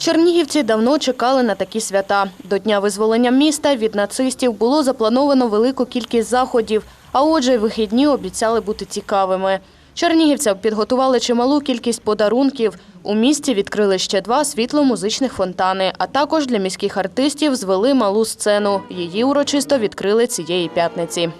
Чернігівці давно чекали на такі свята. До Дня визволення міста від нацистів було заплановано велику кількість заходів, а отже, вихідні обіцяли бути цікавими. Чернігівцям підготували чималу кількість подарунків. У місті відкрили ще два світло-музичних фонтани, а також для міських артистів звели малу сцену. Її урочисто відкрили цієї п'ятниці.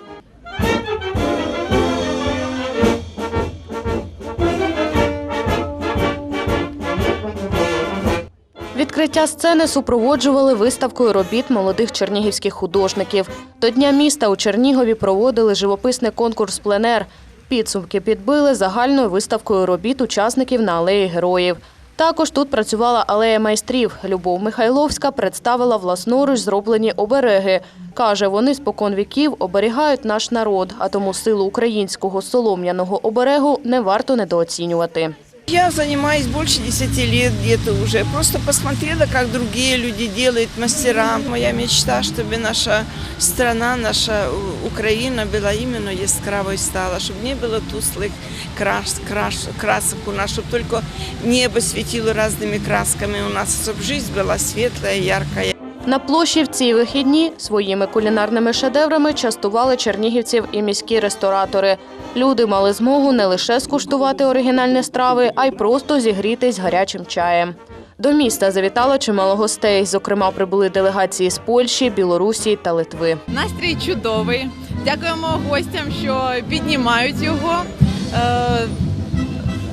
Відкриття сцени супроводжували виставкою робіт молодих чернігівських художників. До Дня міста у Чернігові проводили живописний конкурс «Пленер». Підсумки підбили загальною виставкою робіт учасників на алеї героїв. Також тут працювала алея майстрів. Любов Михайловська представила власноруч зроблені обереги. Каже, вони спокон віків оберігають наш народ, а тому силу українського солом'яного оберегу не варто недооцінювати. Я занимаюсь больше 10 лет где-то уже. Просто посмотрела, как другие люди делают, мастера. Моя мечта, чтобы наша страна, наша Украина была именно яскравой стала, чтобы не было туслых крас, крас, красок у нас, чтобы только небо светило разными красками у нас, чтобы жизнь была светлая, яркая. На площі в ці вихідні своїми кулінарними шедеврами частували чернігівців і міські ресторатори. Люди мали змогу не лише скуштувати оригінальні страви, а й просто зігрітись гарячим чаєм. До міста завітало чимало гостей. Зокрема, прибули делегації з Польщі, Білорусі та Литви. Настрій чудовий. Дякуємо гостям, що піднімають його.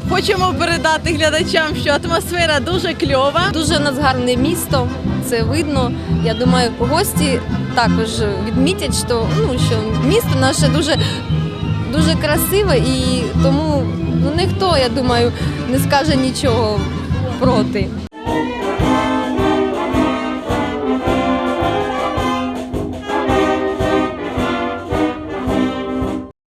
Хочемо передати глядачам, що атмосфера дуже кльова. Дуже нас гарне місто, це видно. Я думаю, гості також відмітять, що, ну, що місто наше дуже, дуже красиве і тому ну, ніхто, я думаю, не скаже нічого проти.